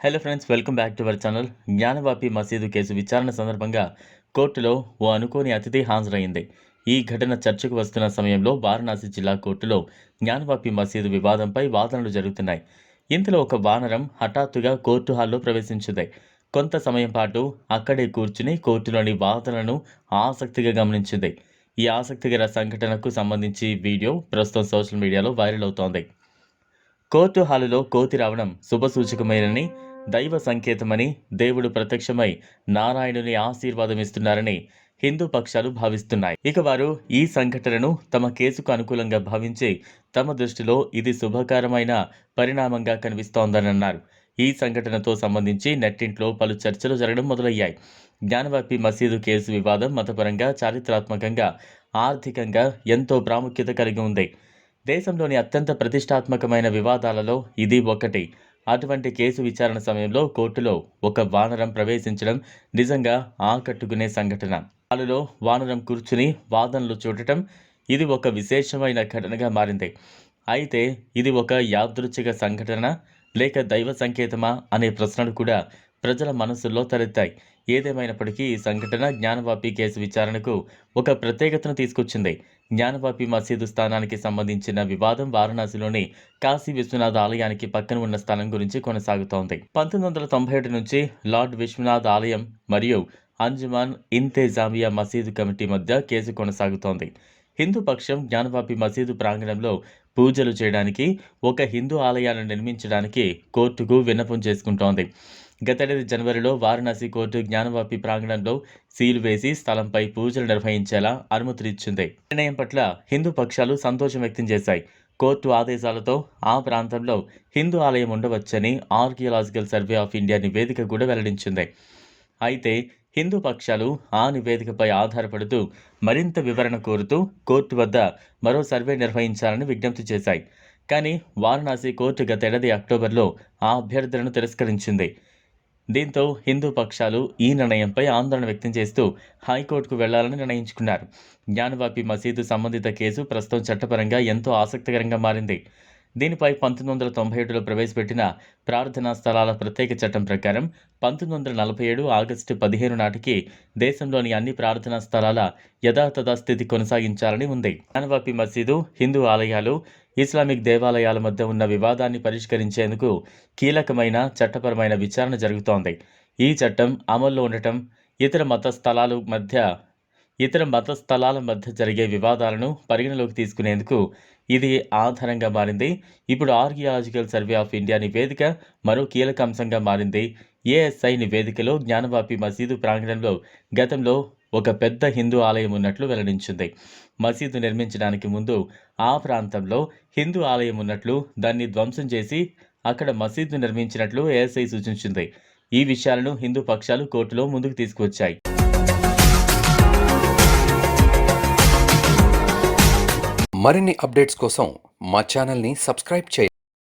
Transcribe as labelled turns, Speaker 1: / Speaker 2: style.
Speaker 1: Hello friends welcome back to our channel Gyanvapi మసీదు case విచారణ సందర్భంగా కోర్టులో ఓ అనుకోని అతిథి హాజరైంది ఈ ఘటన చర్చకు వస్తున్న సమయంలో వారణాసి జిల్లా కోర్టులో జ్ఞానవాపి మసీదు వివాదంపై వాదనలు జరుగుతున్నాయి. ఇంతలో ఒక వానరం హఠాత్తుగా కోర్టు హాల్లో ప్రవేశించింది. కొంత సమయం పాటు అక్కడే కూర్చుని కోర్టులోని వాదనలను ఆసక్తిగా గమనించింది. ఈ ఆసక్తికర సంఘటనకు సంబంధించి వీడియో ప్రస్తుతం సోషల్ మీడియాలో వైరల్ అవుతోంది. కోర్టు హాలులో కోతి రావడం శుభసూచకమైనని దైవ సంకేతమని దేవుడు ప్రత్యక్షమై నారాయణుని ఆశీర్వాదం ఇస్తున్నారని హిందూ పక్షాలు భావిస్తున్నాయి. ఇక వారు ఈ సంఘటనను తమ కేసుకు అనుకూలంగా భావించి తమ దృష్టిలో ఇది శుభకరమైన పరిణామంగా కనిపిస్తోందని అన్నారు ఈ సంఘటనతో సంబంధించి నెట్టింట్లో పలు చర్చలు జరగడం మొదలయ్యాయి. జ్ఞానవాపి మసీదు కేసు వివాదం మతపరంగా చారిత్రాత్మకంగా ఆర్థికంగా ఎంతో ప్రాముఖ్యత కలిగి ఉంది. దేశంలోని అత్యంత ప్రతిష్టాత్మకమైన వివాదాలలో ఇది ఒకటి. అటువంటి కేసు విచారణ సమయంలో కోర్టులో ఒక వానరం ప్రవేశించడం నిజంగా ఆకట్టుకునే సంఘటన. వాళ్ళలో వానరం కూర్చుని వాదనలు చూడటం ఇది ఒక విశేషమైన ఘటనగా మారింది. అయితే ఇది ఒక యాదృచ్ఛిక సంఘటన లేక దైవ సంకేతమా అనే ప్రశ్నలు కూడా ప్రజల మనసుల్లో తలెత్తాయి. ఏదేమైనప్పటికీ ఈ సంఘటన జ్ఞానవాపి కేసు విచారణకు ఒక ప్రత్యేకతను తీసుకొచ్చింది. జ్ఞానవాపి మసీదు స్థానానికి సంబంధించిన వివాదం వారణాసిలోని కాశీ విశ్వనాథ్ ఆలయానికి పక్కన ఉన్న స్థలం గురించి కొనసాగుతోంది. పంతొమ్మిది వందల తొంభై ఏడు నుంచి లార్డ్ విశ్వనాథ్ ఆలయం మరియు అంజుమాన్ ఇంతేజామియా మసీదు కమిటీ మధ్య కేసు కొనసాగుతోంది. హిందూ పక్షం జ్ఞానవాపి మసీదు ప్రాంగణంలో పూజలు చేయడానికి ఒక హిందూ ఆలయాన్ని నిర్మించడానికి కోర్టుకు విన్నపం చేసుకుంటోంది. గతేడాది జనవరిలో వారణాసి కోర్టు జ్ఞానవాపి ప్రాంగణంలో సీలు వేసి స్థలంపై పూజలు నిర్వహించేలా అనుమతినిచ్చింది. నిర్ణయం పట్ల హిందూ పక్షాలు సంతోషం వ్యక్తం చేశాయి. కోర్టు ఆదేశాలతో ఆ ప్రాంతంలో హిందూ ఆలయం ఉండవచ్చని ఆర్కియలాజికల్ సర్వే ఆఫ్ ఇండియా నివేదిక కూడా వెల్లడించింది. అయితే హిందూ పక్షాలు ఆ నివేదికపై ఆధారపడుతూ మరింత వివరణ కోరుతూ కోర్టు వద్ద మరో సర్వే నిర్వహించాలని విజ్ఞప్తి చేశాయి. కానీ వారణాసి కోర్టు గతేడాది అక్టోబర్లో ఆ అభ్యర్థులను తిరస్కరించింది. దీంతో హిందూ పక్షాలు ఈ నిర్ణయంపై ఆందోళన వ్యక్తం చేస్తూ హైకోర్టుకు వెళ్ళాలని నిర్ణయించుకున్నారు. జ్ఞానవాపి మసీదు సంబంధిత కేసు ప్రస్తుతం చట్టపరంగా ఎంతో ఆసక్తికరంగా మారింది. దీనిపై పంతొమ్మిది వందల తొంభై ఏడులో ప్రవేశపెట్టిన ప్రార్థనా స్థలాల ప్రత్యేక చట్టం ప్రకారం పంతొమ్మిది వందల నలభై ఏడు ఆగస్టు పదిహేను నాటికి దేశంలోని అన్ని ప్రార్థనా స్థలాల యథాతథ స్థితి కొనసాగించాలని ఉంది. జ్ఞానవాపి మసీదు హిందూ ఆలయాలు ఇస్లామిక్ దేవాలయాల మధ్య ఉన్న వివాదాన్ని పరిష్కరించేందుకు కీలకమైన చట్టపరమైన విచారణ జరుగుతోంది. ఈ చట్టం అమల్లో ఉండటం ఇతర మత స్థలాలు మధ్య ఇతర మత స్థలాల మధ్య జరిగే వివాదాలను పరిగణలోకి తీసుకునేందుకు ఇది ఆధారంగా మారింది. ఇప్పుడు ఆర్కియాలజికల్ సర్వే ఆఫ్ ఇండియా నివేదిక మరో కీలక అంశంగా మారింది. ఏఎస్ఐ నివేదికలో జ్ఞానవాపి మసీదు ప్రాంగణంలో గతంలో ఒక పెద్ద హిందూ ఆలయం ఉన్నట్లు వెల్లడించింది. మసీదు నిర్మించడానికి ముందు ఆ ప్రాంతంలో హిందూ ఆలయం ఉన్నట్లు దాన్ని ధ్వంసం చేసి అక్కడ మసీదు నిర్మించినట్లు ఏఎస్ఐ సూచించింది. ఈ విషయాలను హిందూ పక్షాలు కోర్టులో ముందుకు తీసుకువచ్చాయి.
Speaker 2: మరిన్ని అప్డేట్స్ కోసం మా ఛానల్ని సబ్స్క్రైబ్ చేయండి.